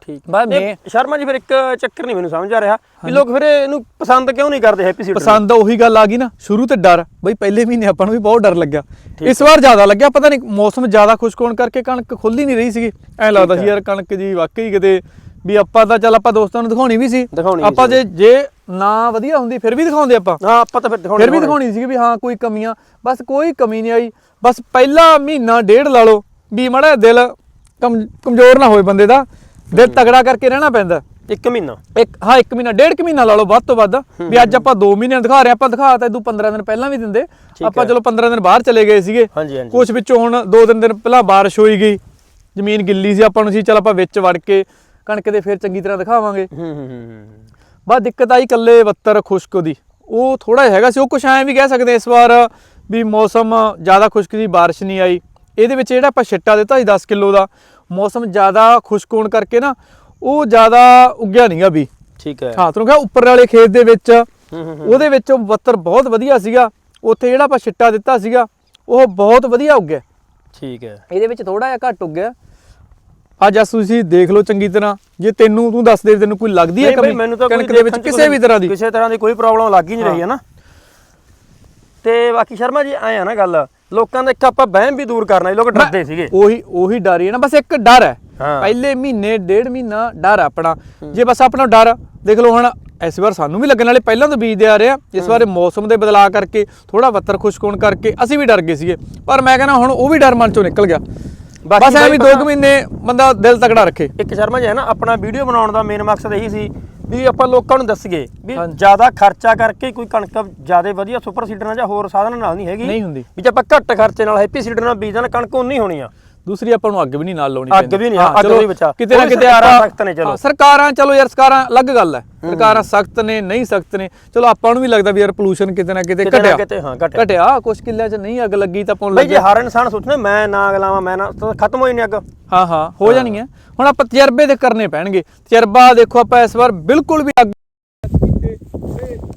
A: ਠੀਕ
B: ਬਸ ਮੈਂ
A: ਸ਼ਰਮਾ ਜੀ ਫਿਰ ਇੱਕ ਚੱਕਰ ਨਹੀਂ ਮੈਨੂੰ ਸਮਝ ਆ ਰਿਹਾ ਵੀ ਲੋਕ ਫਿਰ ਇਹਨੂੰ ਪਸੰਦ ਕਿਉਂ ਨਹੀਂ ਕਰਦੇ ਹੈਪੀ ਸੀਡਰ
B: ਪਸੰਦ ਉਹੀ ਗੱਲ ਆ ਗਈ ਨਾ ਸ਼ੁਰੂ ਤੇ ਡਰ। ਬਈ ਪਹਿਲੇ ਮਹੀਨੇ ਆਪਾਂ ਨੂੰ ਵੀ ਬਹੁਤ ਡਰ ਲੱਗਿਆ। ਇਸ ਵਾਰ ਜ਼ਿਆਦਾ ਲੱਗਿਆ ਪਤਾ ਨਹੀਂ ਮੌਸਮ ਜ਼ਿਆਦਾ ਖੁਸ਼ਕ ਹੋਣ ਕਰਕੇ ਕਣਕ ਖੁੱਲਦੀ ਨਹੀਂ ਰਹੀ ਸੀਗੀ। ਐ ਲੱਗਦਾ ਸੀ ਯਾਰ ਕਣਕ ਜੀ ਵਾਕਈ ਕਿਤੇ ਵੀ ਆਪਾਂ ਤਾਂ ਚੱਲ ਆਪਾਂ ਦੋਸਤਾਂ ਨੂੰ ਦਿਖਾਉਣੀ ਵੀ ਸੀ। ਆਪਾਂ। ਜੇ ਜੇ ਨਾ ਵਧੀਆ ਹੁੰਦੀ ਫਿਰ ਵੀ ਦਿਖਾਉਂਦੇ ਆਪਾਂ।
A: ਹਾਂ ਆਪਾਂ ਤਾਂ ਫਿਰ ਦਿਖਾਉਣੇ
B: ਫਿਰ ਵੀ ਦਿਖਾਉਣੀ। ਸੀ ਵੀ ਹਾਂ ਕੋਈ ਕਮੀਆਂ। ਬਸ ਕੋਈ ਕਮੀ ਨਹੀਂ ਆਈ। ਬਸ ਪਹਿਲਾ ਮਹੀਨਾ ਡੇਢ ਲਾ ਲਓ ਵੀ ਮੜਾ ਦਿਲ ਕਮ- ਕਮਜ਼ੋਰ ਨਾ ਹੋਏ ਬੰਦੇ ਦਾ। ਦਿਲ ਤਗੜਾ ਕਰਕੇ ਰਹਿਣਾ ਪੈਂਦਾ।
A: ਇੱਕ ਮਹੀਨਾ।
B: ਇੱਕ ਹਾਂ ਇੱਕ ਮਹੀਨਾ ਡੇਢ ਕੁ ਮਹੀਨਾ ਲਾ ਲਓ ਵੱਧ ਤੋਂ ਵੱਧ। ਵੀ ਅੱਜ ਆਪਾਂ 2 ਮਹੀਨੇ ਦਿਖਾ ਰਹੇ ਆਪਾਂ ਦਿਖਾ ਤਾਂ ਇਦੋਂ 15 ਦਿਨ ਪਹਿਲਾਂ ਵੀ ਦਿੰਦੇ। ਆਪਾਂ ਚਲੋ 15 ਦਿਨ ਬਾਹਰ ਚਲੇ ਗਏ ਸੀਗੇ।
A: ਹਾਂਜੀ ਹਾਂਜੀ।
B: ਕੁਝ ਵਿੱਚੋਂ ਹੁਣ 2-3 ਦਿਨ ਪਹਿਲਾਂ ਬਾਰਿਸ਼ ਹੋਈ ਗਈ। ਜ਼ਮੀਨ ਗਿੱਲੀ ਸੀ ਆਪਾਂ ਨੂੰ ਸੀ ਚਲ ਆਪਾਂ ਵਿੱਚ ਵੜ ਕੇ ਕਣਕ ਦੇ ਫਿਰ ਚੰਗੀ ਤਰ੍ਹਾਂ ਦਿਖਾਵਾਂਗੇ।
A: ਹੂੰ ਹੂੰ ਹੂੰ
B: ਬਸ ਦਿੱਕਤ ਆਈ ਕੱਲੇ ਬੱਤਰ ਖੁਸ਼ਕ ਦੀ। ਉਹ ਥੋੜਾ ਜਿਹਾ ਹੈਗਾ ਸੀ ਉਹ ਕੁਛ ਐਂ ਵੀ ਕਹਿ ਸਕਦੇ ਇਸ ਵਾਰ ਵੀ ਮੌਸਮ ਜ਼ਿਆਦਾ ਖੁਸ਼ਕ ਸੀ ਬਾਰਿਸ਼ ਨਹੀਂ ਆਈ। ਇਹਦੇ ਵਿੱਚ ਜਿਹੜਾ ਆਪਾਂ ਛਿੱਟਾ ਦਿੱਤਾ ਸੀ 10 ਕਿਲੋ ਦਾ ਮੌਸਮ ਜ਼ਿਆਦਾ ਖੁਸ਼ਕ ਹੋਣ ਕਰਕੇ ਨਾ ਉਹ ਜ਼ਿਆਦਾ ਉੱਗਿਆ ਨਹੀਂਗਾ ਵੀ।
A: ਠੀਕ ਹੈ।
B: ਹਾਂ ਤੁਹਾਨੂੰ ਕਿਹਾ ਉੱਪਰ ਵਾਲੇ ਖੇਤ ਦੇ ਵਿੱਚ। ਉਹਦੇ ਵਿੱਚੋਂ ਬੱਤਰ ਬਹੁਤ ਵਧੀਆ ਸੀਗਾ। ਉੱਥੇ ਜਿਹੜਾ ਆਪਾਂ ਛਿੱਟਾ ਦਿੱਤਾ ਸੀਗਾ ਉਹ ਬਹੁਤ ਵਧੀਆ ਉੱਗਿਆ।
A: ਠੀਕ ਹੈ।
B: ਇਹਦੇ ਵਿੱਚ ਥੋੜਾ ਜਿਹਾ ਘੱਟ ਉੱਗਿਆ। ਅੱਜ ਅਸ ਤੁਸੀਂ ਦੇਖ ਲਓ ਚੰਗੀ ਤਰ੍ਹਾਂ। ਜੇ ਤੈਨੂੰ ਤੂੰ ਦੱਸ ਦੇ ਤੈਨੂੰ ਕੋਈ ਲੱਗਦੀ ਹੈ ਕਮੀ
A: ਮੈਨੂੰ ਤਾਂ ਕੋਈ
B: ਕਣਕ ਦੇ ਵਿੱਚ ਕਿਸੇ ਵੀ ਤਰ੍ਹਾਂ ਦੀ।
A: ਕਿਸੇ ਤਰ੍ਹਾਂ ਦੀ ਕੋਈ ਪ੍ਰੋਬਲਮ ਲੱਗ ਹੀ ਨਹੀਂ ਰਹੀ।
B: ਹੈ
A: ਨਾ। ਤੇ ਬਾਕੀ ਸ਼ਰਮਾ ਜੀ ਆਏ ਆ ਨਾ ਗੱਲ। ਲੋਕਾਂ ਦਾ ਇੱਕ ਆਪਾਂ ਵਹਿਮ ਵੀ ਦੂਰ ਕਰਨਾ ਲੋਕ ਡਰਦੇ ਸੀਗੇ।
B: ਉਹੀ ਉਹੀ ਡਰ ਹੀ ਹੈ ਨਾ ਬਸ ਇੱਕ ਡਰ ਹੈ। ਪਹਿਲੇ ਮਹੀਨੇ ਡੇਢ ਮਹੀਨਾ ਡਰ ਆਪਣਾ। ਜੇ ਬਸ ਆਪਣਾ ਡਰ ਦੇਖ ਲਓ ਹੁਣ ਇਸ ਵਾਰ ਸਾਨੂੰ ਵੀ ਲੱਗਣ ਵਾਲੇ ਪਹਿਲਾਂ ਤੋਂ ਬੀਜਦੇ ਆ ਰਹੇ ਆ ਇਸ ਵਾਰ ਮੌਸਮ ਦੇ ਬਦਲਾਅ ਕਰਕੇ ਥੋੜਾ ਬੱਤਰ ਖੁਸ਼ਕ ਹੋਣ ਕਰਕੇ ਅਸੀਂ ਵੀ ਡਰ ਗਏ ਸੀਗੇ। ਪਰ ਮੈਂ ਕਹਿੰਦਾ ਹੁਣ ਉਹ ਵੀ ਡਰ ਮਨ ਚੋਂ ਨਿਕਲ ਗਿਆ। ਬਸ ਐ ਵੀ
A: ਪਤਾ-
B: 2 ਮਹੀਨੇ ਬੰਦਾ ਦਿਲ ਤਕੜਾ ਰੱਖੇ।
A: ਇੱਕ ਸ਼ਰਮਾ ਜੀ ਹੈ ਨਾ ਆਪਣਾ ਵੀਡੀਓ ਬਣਾਉਣ ਦਾ ਮੇਨ ਮਕਸਦ ਇਹੀ ਸੀ ਵੀ ਆਪਾਂ ਲੋਕਾਂ ਨੂੰ ਦੱਸੀਏ ਵੀ। ਜ਼ਿਆਦਾ ਖਰਚਾ ਕਰਕੇ ਕੋਈ ਕਣਕ ਜ਼ਿਆਦਾ ਵਧੀਆ ਸੁਪਰ ਸੀਡਰ ਨਾਲ ਜਾਂ ਹੋਰ ਸਾਧਨ ਨਾਲ ਨਹੀਂ ਹੈਗੀ
B: ਨਹੀਂ ਹੁੰਦੀ।
A: ਵੀ ਜੇ ਆਪਾਂ ਘੱਟ ਖਰਚੇ ਨਾਲ ਹੈਪੀ ਸੀਡਰ ਨਾਲ ਬੀਜਦੇ ਨਾ ਕਣਕ ਉਨੀ ਹੋਣੀ ਆ
B: ਦੂਸਰੀ ਆਪਾਂ ਨੂੰ ਅੱਗ ਵੀ ਨਹੀਂ ਨਾਲ ਲਾਉਣੀ
A: ਅੱਗ ਵੀ ਨਹੀਂ, ਹਾਂ, ਅੱਗ
B: ਚਲੋ
A: ਵੀ ਬਚਾ।
B: ਕਿਤੇ ਨਾ ਕਿਤੇ ਆਪਾਂ-
A: ਸਖ਼ਤ ਨੇ, ਚਲੋ।
B: ਹਾਂ, ਸਰਕਾਰਾਂ ਚਲੋ ਯਾਰ ਸਰਕਾਰਾਂ ਅਲੱਗ ਗੱਲ ਹੈ। ਸਰਕਾਰਾਂ ਸਖਤ ਨੇ ਨਹੀਂ ਸਖਤ ਨੇ। ਚਲੋ ਆਪਾਂ ਨੂੰ ਵੀ ਲੱਗਦਾ ਵੀ ਯਾਰ ਪੋਲੂਸ਼ਨ ਕਿਤੇ ਨਾ ਕਿਤੇ ਘਟਿਆ।
A: ਕਿਤੇ, ਹਾਂ, ਘਟਿਆ।
B: ਘਟਿਆ ਕੁਝ ਕਿੱਲਿਆਂ 'ਚ ਨਹੀਂ ਅੱਗ ਲੱਗੀ ਤਾਂ ਆਪਾਂ ਨੂੰ
A: ਬਈ ਜੇ ਹਰ ਇਨਸਾਨ ਸੋਚਣਾ ਮੈਂ ਨਾ ਅਗਲਾਵਾਂ ਮੈਂ ਨਾ ਖਤਮ ਹੋਈ ਨਹੀਂ ਅੱਗ।
B: ਹਾਂ ਹਾਂ ਹੋ ਜਾਣੀ ਹੈ। ਹੁਣ ਆਪਾਂ ਤਜਰਬੇ ਦੇ ਕਰਨੇ ਪੈਣਗੇ। ਤਜਰਬਾ ਦੇਖੋ ਆਪਾਂ ਇਸ ਵਾਰ ਬਿਲਕੁਲ ਵੀ ਅੱਗ ਕੀਤਾ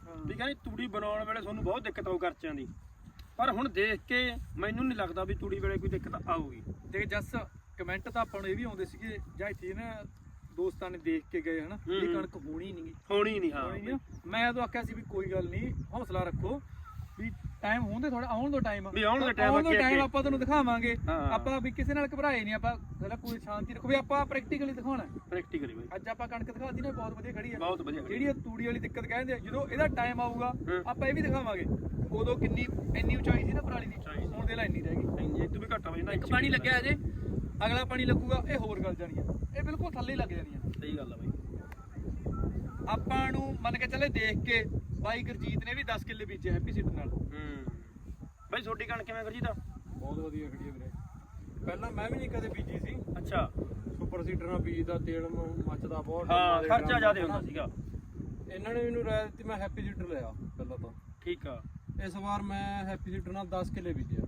B: ਵੀ
A: ਕਹਿੰਦੇ ਤੂੜੀ ਬਣਾਉਣ ਵੇਲੇ ਤੁਹਾਨੂੰ ਬਹੁਤ ਦਿੱਕਤ ਆਉ ਖਰਚਿਆਂ ਦੀ। ਪਰ ਹੁਣ ਦੇਖ ਕੇ ਮੈਨੂੰ ਨਹੀਂ ਲੱਗਦਾ ਵੀ ਤੂੜੀ ਵੇਲੇ ਕੋਈ ਦਿੱਕਤ ਆਊਗੀ।
B: ਦੇਖ ਜਸ ਕਮੈਂਟ ਤਾਂ ਆਪਾਂ ਨੂੰ ਇਹ ਵੀ ਆਉਂਦੇ ਸੀਗੇ ਜਾਂ ਇੱਥੇ ਨਾ ਦੋਸਤਾਂ ਨੇ ਦੇਖ ਕੇ ਗਏ ਹਨਾ
A: ਇਹ ਕਣਕ
B: ਹੋਣੀ ਨਹੀਂ
A: ਹੋਣੀ ਨਹੀਂ ਹਾਂ।
B: ਮੈਂ ਤਾਂ ਆਖਿਆ ਸੀ ਵੀ ਕੋਈ ਗੱਲ ਨਹੀਂ ਹੌਸਲਾ ਰੱਖੋ। ਵੀ ਟਾਈਮ ਹੋਣ ਦੇ ਥੋੜਾ ਆਉਣ ਦੋ ਟਾਈਮ
A: ਵੀ ਆਉਣ ਦੇ time
B: ਆਉਣ
A: ਅੱਗੇ
B: ਟਾਈਮ
A: ਅੱਗੇ।
B: ਆਪਾਂ ਤੁਹਾਨੂੰ ਦਿਖਾਵਾਂਗੇ।
A: ਹਾਂ।
B: ਆਪਾਂ ਵੀ ਕਿਸੇ ਨਾਲ ਘਬਰਾਏ ਨਹੀਂ ਆਪਾਂ ਪਹਿਲਾਂ ਕੋਈ ਸ਼ਾਂਤੀ ਰੱਖੋ। ਵੀ ਆਪਾਂ ਪ੍ਰੈਕਟੀਕਲੀ ਦਿਖਾਉਣਾ ਹੈ।
A: ਪ੍ਰੈਕਟੀਕਲੀ ਬਈ।
B: ਅੱਜ ਆਪਾਂ ਕਣਕ ਦਿਖਾਤੀ ਨਾ ਬਹੁਤ ਵਧੀਆ ਖੜੀ ਹੈ।
A: ਬਹੁਤ ਵਧੀਆ
B: ਜਿਹੜੀ ਇਹ ਤੂੜੀ ਵਾਲੀ ਦਿੱਕਤ ਕਹਿੰਦੇ ਆ ਜਦੋਂ ਇਹਦਾ ਟਾਈਮ ਆਊਗਾ
A: ਹੂੰ।
B: ਆਪਾਂ ਇਹ ਵੀ ਦਿਖਾਵਾਂਗੇ। ਉਦੋਂ ਕਿੰਨੀ ਇੰਨੀ ਉਚਾਈ ਸੀ ਨਾ ਪਰਾਲੀ ਦੀ। ਹੁਣ ਦੇ ਲਾ ਇੰਨੀ ਰਹਿ ਗਈ।
A: ਇੰਜ ਤੂੰ ਵੀ ਘੱਟ ਨਾ
B: ਇੱਕ ਪਾਣੀ ਲੱਗਿਆ ਅਜੇ ਅਗਲਾ ਪਾਣੀ ਲੱਗੂਗਾ ਇਹ ਹੋਰ ਗਲ ਜਾਣੀ ਆ ਇਹ ਬਿਲਕੁਲ ਥੱਲੇ ਹੀ ਲੱਗ ਜਾਣੀ ਆ
A: ਸਹੀ ਗੱਲ ਆ ਬਈ।
B: ਆਪਾਂ ਨੂੰ ਮੰਨ ਕੇ ਚੱਲੇ ਦੇਖ ਕੇ
C: ਬਾਈ ਗੁਰਜੀਤ ਨੇ ਵੀ 10 ਕਿੱਲੇ ਬੀਜੇ ਹੈਪੀ ਸੀਡਰ ਨਾਲ।
A: ਹੂੰ। ਬਾਈ ਛੋਟੀ ਕਣਕ ਕਿਵੇਂ ਗੁਰਜੀਤ?
C: ਬਹੁਤ ਵਧੀਆ ਖੜੀ ਹੈ ਵੀਰੇ। ਪਹਿਲਾਂ ਮੈਂ ਵੀ ਨਹੀਂ ਕਦੇ ਬੀਜੀ ਸੀ।
A: ਅੱਛਾ।
C: ਸੁਪਰ ਸੀਡਰ ਨਾਲ ਬੀਜਦਾ ਤੇਲ ਮ- ਮੱਚਦਾ ਬਹੁਤ।
A: ਹਾਂ
C: ਦੇ
A: ਖਰਚਾ ਜ਼ਿਆਦਾ ਹੁੰਦਾ ਸੀਗਾ।
C: ਇਹਨਾਂ ਨੇ ਮੈਨੂੰ ਰਾਇ ਦਿੱਤੀ ਮੈਂ ਹੈਪੀ ਸੀਡਰ ਲਿਆ ਪਹਿਲਾਂ ਤਾਂ।
A: ਠੀਕ ਆ।
C: ਇਸ ਵਾਰ ਮੈਂ ਹੈਪੀ ਸੀਡਰ ਨਾਲ 10 ਕਿੱਲੇ ਬੀਜਿਆ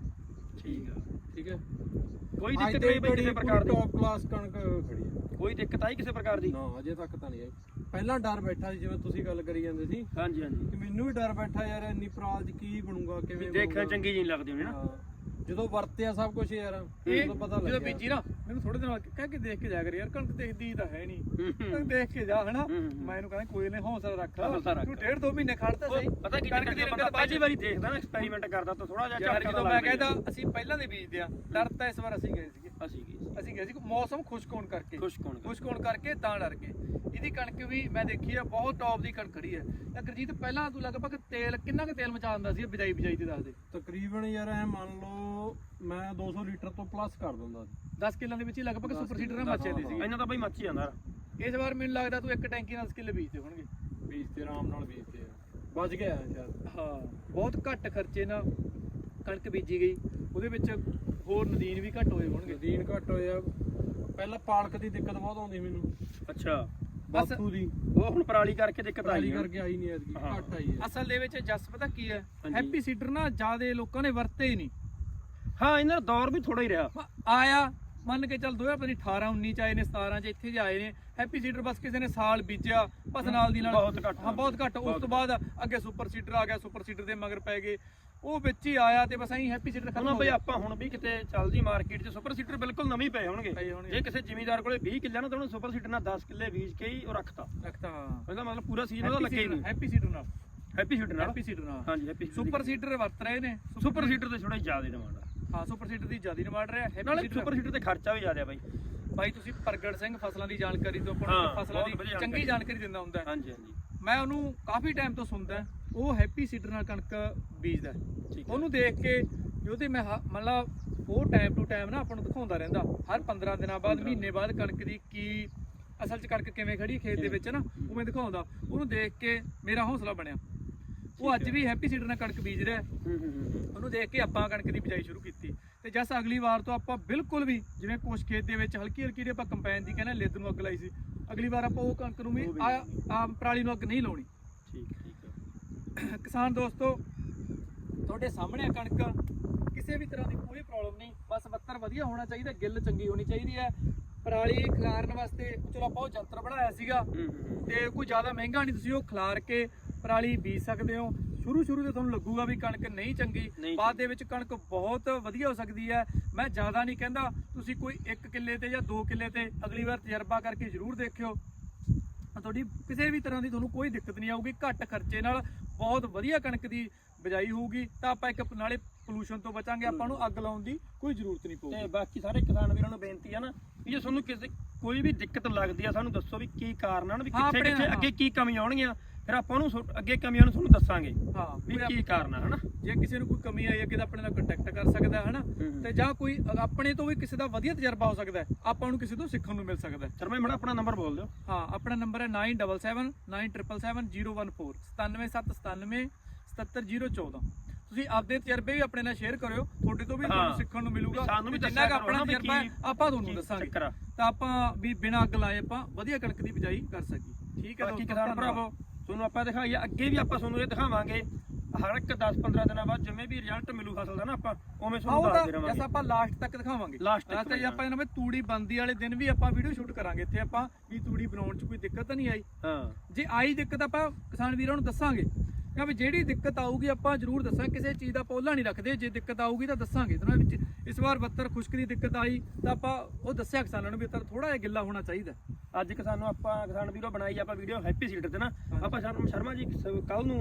A: ਠੀਕ ਆ।
C: ਠੀਕ ਹੈ?
A: ਕੋਈ ਦਿੱਕਤ ਨਹੀਂ ਬਈ ਕਿਸੇ ਪ੍ਰਕਾਰ ਦੀ।
C: ਟੌਪ ਕਲਾਸ ਕਣਕ ਖੜੀ ਹੈ
A: ਕੋਈ ਦਿੱਕਤ ਆਈ ਕਿਸੇ ਪ੍ਰਕਾਰ ਦੀ?
C: ਨਾ ਅਜੇ ਤੱਕ ਤਾਂ ਨਹੀਂ ਆਈ। ਪਹਿਲਾਂ ਡਰ ਬੈਠਾ ਸੀ ਜਿਵੇਂ ਤੁਸੀਂ ਗੱਲ ਕਰੀ ਜਾਂਦੇ ਸੀ
A: ਹਾਂਜੀ ਹਾਂਜੀ
C: ਕਿ ਮੈਨੂੰ ਵੀ ਡਰ ਬੈਠਾ ਯਾਰ ਇੰਨੀ ਪ੍ਰਾਲ ਚ ਕੀ ਬਣੂਗਾ ਕਿਵੇਂ
A: ਦੇਖਣ
C: ਬਣੂਗਾ।
A: ਚੰਗੀ ਜੀ ਲੱਗਦੀ ਹੋਣੀ ਨਾ
C: ਹਾਂ। ਜਦੋਂ ਵਰਤਿਆ ਸਭ ਕੁਝ ਯਾਰ
B: ਇਹ
C: ਉਦੋਂ ਪਤਾ
B: ਜਦੋਂ
C: ਲੱਗਿਆ
B: ਬੀਜੀ ਨਾ ਮੈਨੂੰ ਥੋੜੇ ਦਿਨ ਬਾਅਦ ਕਹਿ ਕੇ ਦੇਖ ਕੇ ਜਾ ਕਰ ਯਾਰ ਕਣਕ ਦੇਖਦੀ ਤਾਂ ਹੈ ਨਹੀਂ
A: ਹੂੰ, ਹੂੰ।
B: ਤੂੰ ਦੇਖ ਕੇ ਜਾ ਹਨਾ
A: ਹੂੰ, ਹੂੰ।
B: ਮੈਂ ਇਹਨੂੰ ਕਹਿੰਦਾ ਕੋਈ ਨਹੀਂ ਹੌਸਲਾ ਰੱਖ
A: ਹੌਸਲਾ ਰੱਖ।
B: ਤੂੰ ਡੇਢ ਦੋ ਮਹੀਨੇ ਖੜਦਾ ਸਹੀ
A: ਉਹ ਪਤਾ ਕੀ
B: ਕਣਕ ਦੀ ਰੰਗਤ
A: ਪਹਿਲੀ ਵਾਰੀ ਦੇਖਦਾ ਨਾ ਐਕਸਪੈਰੀਮੈਂਟ ਕਰਦਾ ਤਾਂ ਥੋੜਾ ਜਿਹਾ
B: ਯਾਰ
A: ਝਟਕਾ
B: ਜਦੋਂ
A: ਤਾਂ
B: ਮੈਂ
A: ਲੱਗਦਾ
B: ਕਹਿੰਦਾ ਅਸੀਂ ਪਹਿਲਾਂ ਦੇ ਬੀਜਦੇ ਆ ਡਰ ਤਾਂ ਇਸ ਵਾਰ ਅਸੀਂ ਗਏ ਸੀਗੇ
A: ਅਸੀਂ ਕੀ
B: ਅਸੀਂ ਗਏ ਸੀ। ਮੌਸਮ ਖੁਸ਼ਕ ਹੋਣ ਕਰਕੇ।
A: ਖੁਸ਼ਕ ਹੋਣ ਕਰਕੇ।
B: ਖੁਸ਼ਕ ਹੋਣ ਕਰਕੇ ਤਾਂ ਡਰ ਗਏ। ਇਹਦੀ ਕਣਕ ਵੀ ਮੈਂ ਦੇਖੀ ਆ ਬਹੁਤ ਟੌਪ ਦੀ ਕਣਕ ਖੜੀ ਹੈ ਤਾਂ ਗੁਰਜੀਤ ਪਹਿਲਾਂ ਤੂੰ ਲਗਭਗ ਤੇਲ ਕਿੰਨਾ ਕੁ ਤੇਲ ਮਚਾ ਦਿੰਦਾ ਸੀ ਬਿਜਾਈ ਬਿਜਾਈ ਤੇ ਦੱਸ ਦੇ?
C: ਤਕਰੀਬਨ ਯਾਰ ਐ ਮੰਨ ਲਓ ਮੈਂ 200 ਲੀਟਰ ਤੋਂ ਪਲੱਸ ਕਰ ਦਿੰਦਾ ਸੀ।
B: 10 ਕਿੱਲਾਂ ਦੇ ਵਿੱਚ ਹੀ ਲਗਭਗ ਸੁਪਰ ਸੀਡਰ ਨਾਲ
C: ਕਿੱਲਾਂ,
B: ਮੱਚ ਜਾਂਦੀ ਸੀ
A: ਇਹਨਾਂ ਤਾਂ ਬਈ ਮੱਚ ਹੀ ਜਾਂਦਾ।
B: ਇਸ ਵਾਰ ਮੈਨੂੰ ਲੱਗਦਾ ਤੂੰ ਇੱਕ ਟੈਂਕੀ ਨਾਲ 10 ਕਿੱਲੇ ਬੀਜਦੇ ਹੋਣਗੇ।
C: ਬੀਜ ਤੇ ਆਰਾਮ ਨਾਲ ਬੀਜਦੇ ਆ। ਬਚ ਗਿਆ ਸ਼ਾਇਦ
B: ਹਾਂ ਬਹੁਤ ਘੱਟ ਖਰਚੇ ਨਾਲ ਕਣਕ ਬੀਜੀ ਗਈ। ਉਹਦੇ ਵਿੱਚ ਹੋਰ ਨਦੀਨ ਵੀ ਘੱਟ ਹੋਏ ਹੋਣਗੇ।
C: ਦਿਨ ਘੱਟ ਹੋਇਆ ਪਹਿਲਾਂ ਪਾਲਕ ਦੀ ਦਿੱਕਤ ਬਹੁਤ ਆਉਂਦੀ ਮੈਨੂੰ।
A: ਅੱਛਾ।
C: ਬਾਥੂ ਦੀ।
A: ਉਹ ਹੁਣ ਪਰਾਲੀ ਕਰਕੇ ਦਿੱਕਤ ਆਈ ਆ।
C: ਕਰਕੇ ਆਈ ਨਹੀਂ ਐਤਕੀ
A: ਹਾਂ।
C: ਘੱਟ ਆਈ ਹੈ
B: ਅਸਲ ਦੇ ਵਿੱਚ ਜਸ ਪਤਾ ਕੀ ਹੈ। ਹੈਪੀ ਸੀਡਰ ਨਾ ਜਿਆਦੇ ਲੋਕਾਂ ਨੇ ਵਰਤੇ ਹੀ ਨਹੀਂ
A: ਹਾਂ ਇਹਨਾਂ ਦਾ ਦੌਰ ਵੀ ਥੋੜਾ ਹੀ ਰਿਹਾ।
B: ਆਇਆ ਮੰਨ ਕੇ ਚੱਲ 2018 19 ਚ ਆਏ ਨੇ 17 ਚ ਇੱਥੇ ਜੇ ਆਏ ਨੇ। ਹੈਪੀ ਸੀਡਰ ਬਸ ਕਿਸੇ ਨੇ ਸਾਲ ਬੀਜਿਆ ਬਸ ਨਾਲ ਦੀ ਨਾਲ
A: ਬਹੁਤ ਘੱਟ।
B: ਹਾਂ ਬਹੁਤ ਘੱਟ। ਉਸ ਤੋਂ ਬਾਅਦ ਅੱਗੇ ਸੁਪਰ ਸੀਡਰ ਆ ਗਿਆ ਸੁਪਰ ਸੀਡਰ ਦੇ ਮਗਰ ਪੈ ਗਏ। ਉਹ ਵਿੱਚ ਹੀ ਆਇਆ ਤੇ ਬਸ ਐਂ ਹੈਪੀ ਸੀਡਰ ਖਤਮ ਹੋ
A: ਬਈ
B: ਗਿਆ।
A: ਆਪਾਂ ਹੁਣ ਵੀ ਕਿਤੇ ਚੱਲਦੀ ਮਾਰਕੀਟ 'ਚ ਸੁਪਰ ਸੀਟਰ ਬਿਲਕੁਲ ਨਵੇਂ ਪਏ ਹੋਣਗੇ।
B: ਪਏ ਹੋਣਗੇ।
A: ਜੇ ਕਿਸੇ ਜ਼ਿਮੀਦਾਰ ਕੋਲੇ 20 ਕਿੱਲੇ ਨਾ ਤਾਂ ਉਹਨੇ ਸੁਪਰ ਸੀਟਰ ਨਾਲ 10 ਕਿੱਲੇ ਬੀਜ ਕੇ ਹੀ ਉਹ ਰੱਖਤਾ।
B: ਰੱਖਤਾ
A: ਇਹਦਾ ਮਤਲਬ ਪੂਰਾ ਸੀਜ਼ਨ ਉਹਦਾ ਲੱਗਿਆ ਹੀ ਨਹੀਂ।
B: ਹੈਪੀ ਸੀਡਰ ਨਾਲ।
A: ਹੈਪੀ ਸੀਟਰ ਨਾਲ?
B: ਹੈਪੀ ਸੀਡਰ ਨਾਲ।
A: ਹਾਂਜੀ ਹੈਪੀ
B: ਸੁਪਰ ਸੀਡਰ ਵਰਤ ਰਹੇ ਨੇ।
A: ਸੁਪਰ ਸੀਟਰ ਤੇ ਥੋੜਾ ਜ਼ਿਆਦਾ ਡਿਮਾਂਡ ਆ।
B: ਹਾਂ ਸੁਪਰ ਸੀਡਰ ਦੀ ਜ਼ਿਆਦਾ ਡਿਮਾਂਡ ਰਿਹਾ ਹੈਪੀ
A: ਨਾਲੇ
B: ਸੀਡਰ
A: ਸੁਪਰ ਸੀਟਰ ਤੇ ਖਰਚਾ ਵੀ ਜ਼ਿਆਦਾ ਆ ਬਾਈ।
B: ਬਾਈ ਤੁਸੀਂ ਪ੍ਰਗਟ ਸਿੰਘ ਫਸਲਾਂ ਦੀ ਜਾਣਕਾਰੀ ਤੋਂ
A: ਹਾਂ,
B: ਫਸਲਾਂ
A: ਬਹੁਤ ਵਧੀਆ
B: ਦੀ ਚੰਗੀ
A: ਜਾਣਕਾਰੀ।
B: ਦਿੰਦਾ ਹੁੰਦਾ। ਹੈ।
A: ਹਾਂਜੀ ਹਾਂਜੀ।
B: ਮੈਂ ਉਹਨੂੰ ਕਾਫੀ ਟਾਈਮ ਤੋਂ ਸੁਣਦਾ। ਉਹ ਹੈਪੀ ਸੀਡਰ ਨਾਲ ਕਣਕ ਬੀਜਦਾ ਉਹਨੂੰ ਦੇਖ ਕੇ ਉਹਦੇ ਮੈਂ ਹ- ਮਤਲਬ ਉਹ ਟਾਈਮ ਟੂ ਟਾਈਮ ਨਾ ਆਪਾਂ ਨੂੰ ਦਿਖਾਉਂਦਾ ਰਹਿੰਦਾ। ਹਰ 15 ਦਿਨਾਂ ਬਾਅਦ
A: 15
B: ਮਹੀਨੇ ਬਾਅਦ ਕਣਕ ਦੀ ਕੀ ਅਸਲ 'ਚ ਕਣਕ ਕਿਵੇਂ ਖੜੀ ਖੇਤ ਦੇ ਵਿੱਚ ਨਾ ਉਵੇਂ ਦਿਖਾਉਂਦਾ। ਉਹਨੂੰ ਦੇਖ ਕੇ ਮੇਰਾ ਹੌਸਲਾ ਬਣਿਆ। ਉਹ ਅੱਜ ਵੀ ਹੈਪੀ ਸੀਡਰ ਨਾਲ ਕਣਕ ਬੀਜ ਰਿਹਾ ਉਹਨੂੰ ਦੇਖ ਕੇ ਆਪਾਂ ਕਣਕ ਦੀ ਬਿਜਾਈ ਸ਼ੁਰੂ ਕੀਤੀ। ਤੇ ਜਸ ਅਗਲੀ ਵਾਰ ਤੋਂ ਆਪਾਂ ਬਿਲਕੁਲ ਵੀ ਜਿਵੇਂ ਕੁਛ ਖੇਤ ਦੇ ਵਿੱਚ ਹਲਕੀ ਹਲਕੀ ਦੇ ਆਪਾਂ ਕੰਪੈਨ ਦੀ ਕਹਿੰਦੇ ਲਿੱਦ ਨੂੰ ਅੱਗ ਲਾਈ ਸੀ। ਅਗਲੀ ਵਾਰ ਆਪਾਂ ਉਹ ਕਣਕ ਨੂੰ ਵੀ
A: ਉਹ
B: ਆ ਪਰਾਲੀ ਨੂੰ ਅੱਗ ਨਹੀਂ ਲਾਉਣੀ। ਕਿਸਾਨ ਦੋਸਤੋ ਤੁਹਾਡੇ ਸਾਹਮਣੇ ਕਣਕ। ਕਿਸੇ ਵੀ ਤਰ੍ਹਾਂ ਦੀ ਕੋਈ ਪ੍ਰੋਬਲਮ ਨਹੀਂ। ਬਸ ਬੱਤਰ ਵਧੀਆ ਹੋਣਾ ਚਾਹੀਦਾ ਗਿੱਲ ਚੰਗੀ ਹੋਣੀ ਚਾਹੀਦੀ ਹੈ। ਪਰਾਲੀ ਖਿਲਾਰਨ ਵਾਸਤੇ ਚਲੋ ਆਪਾਂ ਉਹ ਯੰਤਰ ਬਣਾਇਆ ਸੀਗਾ। ਤੇ ਕੋਈ ਜ਼ਿਆਦਾ ਮਹਿੰਗਾ ਨਹੀਂ ਤੁਸੀਂ ਉਹ ਖਿਲਾਰ ਕੇ ਪਰਾਲੀ ਬੀਜ ਸਕਦੇ ਹੋ। ਸ਼ੁਰੂ ਸ਼ੁਰੂ ਤੇ ਤੁਹਾਨੂੰ ਲੱਗੂਗਾ ਵੀ ਕਣਕ ਨਹੀਂ ਚੰਗੀ। ਬਾਅਦ ਦੇ ਵਿੱਚ ਕਣਕ ਬਹੁਤ ਵਧੀਆ ਹੋ ਸਕਦੀ ਹੈ। ਮੈਂ ਜ਼ਿਆਦਾ ਨਹੀਂ ਕਹਿੰਦਾ ਤੁਸੀਂ ਕੋਈ 1 ਕਿੱਲੇ ਤੇ ਜਾਂ 2 ਕਿੱਲੇ ਤੇ ਅਗਲੀ ਵਾਰ ਤਜਰਬਾ ਕਰਕੇ ਜ਼ਰੂਰ ਦੇਖਿਓ। ਤੁਹਾਡੀ ਕਿਸੇ ਵੀ ਤਰ੍ਹਾਂ ਦੀ ਤੁਹਾਨੂੰ ਕੋਈ ਦਿੱਕਤ ਨਹੀਂ ਆਊਗੀ। ਘੱਟ ਖਰਚੇ ਨਾਲ ਬਹੁਤ ਵਧੀਆ ਕਣਕ ਦੀ ਬਿਜਾਈ ਹੋਊਗੀ ਤਾਂ ਆਪਾਂ ਇੱਕ ਨਾਲੇ ਪੋਲੂਸ਼ਨ ਤੋਂ ਬਚਾਂਗੇ ਆਪਾਂ ਨੂੰ ਅੱਗ ਲਾਉਣ ਦੀ ਕੋਈ ਜ਼ਰੂਰਤ ਨਹੀਂ
A: ਤੇ
B: ਪਊਗੀ
A: ਬਾਕੀ ਸਾਰੇ ਕਿਸਾਨ ਵੀਰਾਂ ਨੂੰ ਬੇਨਤੀ ਆ ਨਾ ਵੀ ਜੇ ਤੁਹਾਨੂੰ ਕਿਸੇ ਕੋਈ ਵੀ ਦਿੱਕਤ ਲੱਗਦੀ ਆ ਸਾਨੂੰ ਦੱਸੋ ਵੀ ਕੀ ਕਾਰਨ ਹਨ ਵੀ ਕਿੱਥੇ ਕਿੱਥੇ। ਅੱਗੇ ਕੀ ਕਮੀ ਆਉਣਗੀਆਂ ਫਿਰ ਆਪਾਂ ਉਹਨੂੰ ਅੱਗੇ ਕਮੀਆਂ ਨੂੰ ਤੁਹਾਨੂੰ ਦੱਸਾਂਗੇ
B: ਹਾਂ
A: ਵੀ ਕੀ ਕਾਰਨ ਆ ਹਨਾ?
B: ਜੇ ਕਿਸੇ ਨੂੰ ਕੋਈ ਕਮੀ ਆਈ ਅੱਗੇ ਤਾਂ ਆਪਣੇ ਨਾਲ ਕੰਟੈਕਟ ਕਰ ਸਕਦਾ ਹੈ ਹਨਾ। ਤੇ ਜਾਂ ਕੋਈ ਆਪਣੇ ਤੋਂ ਵੀ ਕਿਸੇ ਦਾ ਵਧੀਆ ਤਜਰਬਾ ਹੋ ਸਕਦਾ ਆਪਾਂ ਨੂੰ ਕਿਸੇ ਤੋਂ ਸਿੱਖਣ ਨੂੰ ਮਿਲ ਸਕਦਾ
A: ਸਰ ਮੈਂ ਮੜਾ ਆਪਣਾ ਨੰਬਰ ਬੋਲ ਦਿਓ।
B: ਹਾਂ ਆਪਣਾ ਨੰਬਰ ਹੈ 9779777014 97797 77014 ਤੁਸੀਂ ਆਪਦੇ ਤਜਰਬੇ ਵੀ ਆਪਣੇ ਨਾਲ ਸ਼ੇਅਰ ਕਰਿਓ ਤੁਹਾਡੇ ਤੋਂ ਵੀ ਤੁਹਾਨੂੰ। ਸਿੱਖਣ ਨੂੰ ਮਿਲੂਗਾ।
A: ਸਾਨੂੰ ਵੀ
B: ਤੇ ਜਿੰਨਾ ਕੁ
A: ਦੱਸਿਆ ਕਰੋ
B: ਆਪਣਾ ਤਜਰਬਾ ਆਪਾਂ ਤੁਹਾਨੂੰ ਦੱਸਾਂਗੇ। ਤਾਂ ਆਪਾਂ ਵੀ ਬਿਨਾਂ ਅੱਗ ਲਾਏ ਆਪਾਂ ਵਧੀਆ ਕਣਕ ਦੀ ਬਿਜਾਈ ਕਰ ਸਕੀਏ। ਠੀਕ ਹੈ
A: ਬਾਕੀ ਕਿਸਾਨ। ਭਰਾਵੋ। ਤੁਹਾਨੂੰ ਆਪਾਂ ਦਿਖਾਈਏ ਅੱਗੇ ਵੀ ਆਪਾਂ ਤੁਹਾਨੂੰ ਇਹ ਦਿਖਾਵਾਂਗੇ। ਹਰ ਇੱਕ 10-15 ਦਿਨਾਂ ਬਾਅਦ ਜਿਵੇਂ ਵੀ ਰਿਜ਼ਲਟ ਮਿਲੂ ਫਸਲ ਦਾ ਨਾ ਆਪਾਂ ਉਵੇਂ ਤੁਹਾਨੂੰ ਦੱਸਦੇ
B: ਤਾਂ
A: ਰਵਾਂਗੇ
B: ਜੈਸਾ ਆਪਾਂ ਲਾਸਟ ਤੱਕ ਦਿਖਾਵਾਂਗੇ।
A: Last ਤੱਕ
B: ਤੇ ਆਪਾਂ ਇਹਨਾਂ ਵਿੱਚ ਤੂੜੀ ਬੰਦੀ ਵਾਲੇ ਦਿਨ ਵੀ ਆਪਾਂ ਵੀਡੀਓ ਸ਼ੂਟ ਕਰਾਂਗੇ। ਇੱਥੇ ਆਪਾਂ ਵੀ ਤੂੜੀ ਬਣਾਉਣ 'ਚ ਕੋਈ ਦਿੱਕਤ ਤਾਂ ਨਹੀਂ ਆਈ।
A: ਹਾਂ।
B: ਜੇ ਆਈ ਦਿੱਕਤ ਆਪਾਂ ਕਿਸਾਨ ਵੀਰਾਂ ਨੂੰ ਦੱਸਾਂਗੇ। ਕਿ ਵੀ ਜਿਹੜੀ ਦਿੱਕਤ ਆਊਗੀ ਆਪਾਂ ਜ਼ਰੂਰ ਦੱਸਾਂ ਕਿਸੇ ਚੀਜ਼ ਦਾ ਪੋਲਾ ਨਹੀਂ ਰੱਖਦੇ। ਜੇ ਦਿੱਕਤ ਆਊਗੀ ਤਾਂ ਦੱਸਾਂਗੇ। ਇਹਨਾਂ ਵਿੱਚ ਇਸ ਵਾਰ ਬੱਤਰ ਖੁਸ਼ਕ ਦੀ ਦਿੱਕਤ ਆਈ ਤਾਂ ਆਪਾਂ ਉਹ ਦੱਸਿਆ ਕਿਸਾਨਾਂ ਨੂੰ ਵੀ ਬੱਤਰ ਥੋੜਾ ਜਿਹਾ ਗਿੱਲਾ ਹੋਣਾ ਚਾਹੀਦਾ।
A: ਅੱਜ ਕਿਸਾਨੋਂ ਆਪਾਂ ਕਿਸਾਨ ਵੀਰੋ ਬਣਾਈ ਆਪਾਂ ਵੀਡੀਓ ਹੈਪੀ ਸੀਟਰ ਤੇ ਨਾ ਆਪਾਂ ਸ਼ਰਮ ਸ਼ਰਮਾ ਜੀ ਕੱਲ ਨੂੰ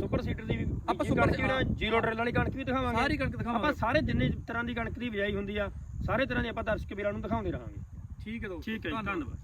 A: ਸੁਪਰ ਸੀਟਰ ਦੀ
B: ਆਪਾਂ
A: ਸੁਪਰ ਸੀਟਰ ਜ਼ੀਰੋ ਡਰਿਲ ਵਾਲੀ ਕਣਕ ਵੀ ਦਿਖਾਵਾਂਗੇ
B: ਸਾਰੀ ਕਣਕ ਦਿਖਾਵਾਂਗੇ।
A: ਆਪਾਂ ਸਾਰੇ ਜਿੰਨੇ ਤਰ੍ਹਾਂ ਦੀ ਕਣਕ ਦੀ ਬਿਜਾਈ ਹੁੰਦੀ ਆ ਸਾਰੇ ਤਰ੍ਹਾਂ ਦੀ ਆਪਾਂ ਦਰਸ਼ਕ ਵੀਰਾਂ ਨੂੰ ਦਿਖਾਉਂਦੇ ਰਹਾਂਗੇ
B: ਠੀਕ ਹੈ ਦੋਸਤੋ।
A: ਧੰਨਵਾਦ